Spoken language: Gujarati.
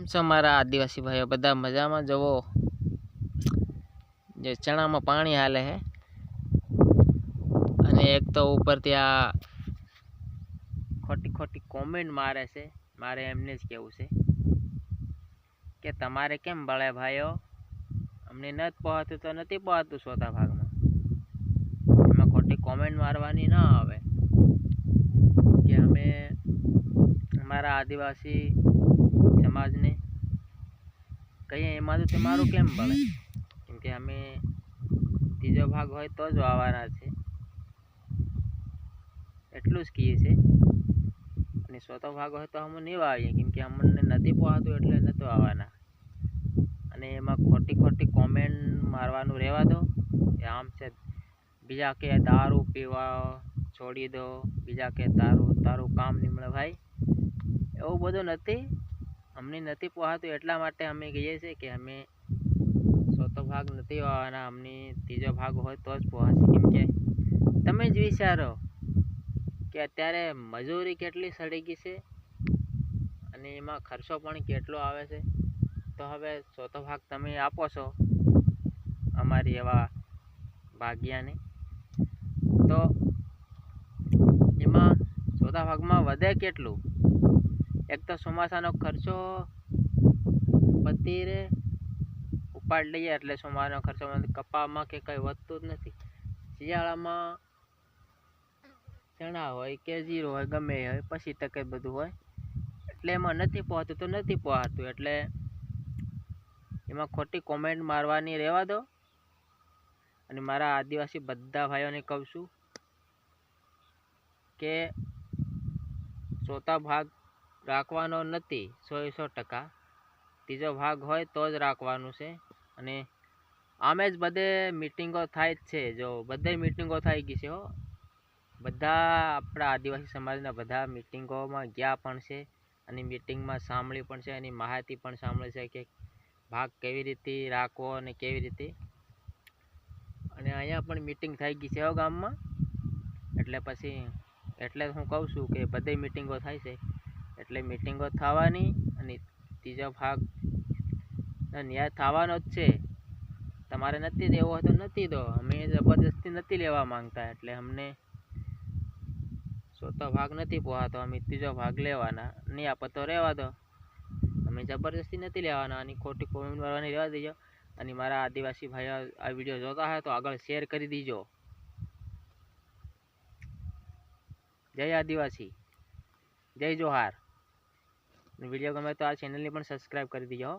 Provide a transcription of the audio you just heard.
કેમ છો મારા આદિવાસી ભાઈઓ? બધા મજામાં? જવો જે ચણામાં પાણી હાલે છે અને એક તો ઉપરથી આ ખોટી ખોટી કોમેન્ટ મારે છે. મારે એમને જ કહેવું છે કે તમારે કેમ બળે ભાઈઓ? અમને નથી પહોંચતું તો નથી પહોંચતું સોતા ભાગમાં. એમાં ખોટી કોમેન્ટ મારવાની ના આવે કે અમે અમારા આદિવાસી સમાજને કહીએ, એમાં તો તમારું કેમ ભણે કેમ કે અમે ત્રીજો ભાગ હોય તો જ વાવવાના છે. એટલું જ કહીએ છે. અને ચોથો ભાગ હોય તો અમે નહીં વાવીએ, કેમ કે અમને નથી પહોંચતું એટલે નથી આવવાના અને એમાં ખોટી ખોટી કોમેન્ટ મારવાનું રહેવા દો. આમ છે, બીજા કે દારૂ પીવા, છોડી દો, બીજા કે તારું તારું કામ નીમળે ભાઈ. એવું બધું નથી. અમને નથી પહોંચતું એટલા માટે અમે કહીએ છીએ કે અમે ચોથો ભાગ નથી વાવવાના અમને ત્રીજો ભાગ હોય તો જ પહોંચશે કેમ કે તમે જ વિચારો કે અત્યારે મજૂરી કેટલી સડી ગઈ છે અને એમાં ખર્ચો પણ કેટલો આવે છે. તો હવે ચોથો ભાગ તમે આપો છો અમારી એવા ભાગ્યાને. તો એમાં ચોથા ભાગમાં વધે કેટલું? એક તો ચોમાસાનો ખર્ચો પતી રહે ઉપાડ લઈએ એટલે ચોમાસાનો ખર્ચો કપામાં કે કંઈ વધતું જ નથી. શિયાળામાં ચણા હોય કે જીરો હોય, ગમે હોય, પછી તકે બધું હોય. એટલે એમાં નથી પહોંચતું તો નથી પહોંચતું એટલે એમાં ખોટી કોમેન્ટ મારવાની રહેવા દો. અને મારા આદિવાસી બધા ભાઈઓને કહું છું કે, ચોથા ભાગ રાખવાનો નથી, સો સો ટકા. ત્રીજો ભાગ હોય તો જ રાખવાનું છે. અને આમે જ બધે મિટિંગો થાય જ છે. જો બધે મિટિંગો થઈ ગઈ છે હો. બધા આપણા આદિવાસી સમાજના બધા મિટિંગોમાં ગયા પણ છે અને મિટિંગમાં સાંભળી પણ છે એની માહિતી પણ સાંભળી છે કે ભાગ કેવી રીતે રાખવો અને કેવી રીતે. અને અહીંયા પણ મિટિંગ થઈ ગઈ છે હો ગામમાં. એટલે પછી, એટલે હું કહું છું કે બધી મિટિંગો થાય છે. એટલે મિટિંગો થવાની અને ત્રીજો ભાગ ન્યાય થવાનો જ છે. તમારે નથી દેવો હોય તો નથી દો. અમે જબરદસ્તી નથી લેવા માંગતા. એટલે અમને ચોથો ભાગ નથી પહોંચતો અમે ત્રીજો ભાગ લેવાના. નહીં આપો તો રહેવા દો. અમે જબરદસ્તી નથી લેવાના. અને ખોટી કોમેન્ટ મારવાની રહેવા દેજો. અને મારા આદિવાસી ભાઈઓ આ વીડિયો જોતા હોય તો આગળ શેર કરી દીજો. જય આદિવાસી. જય જોહાર. વીડિયો ગમે તો આ ચેનલને પણ સબસ્ક્રાઈબ કરી દીજો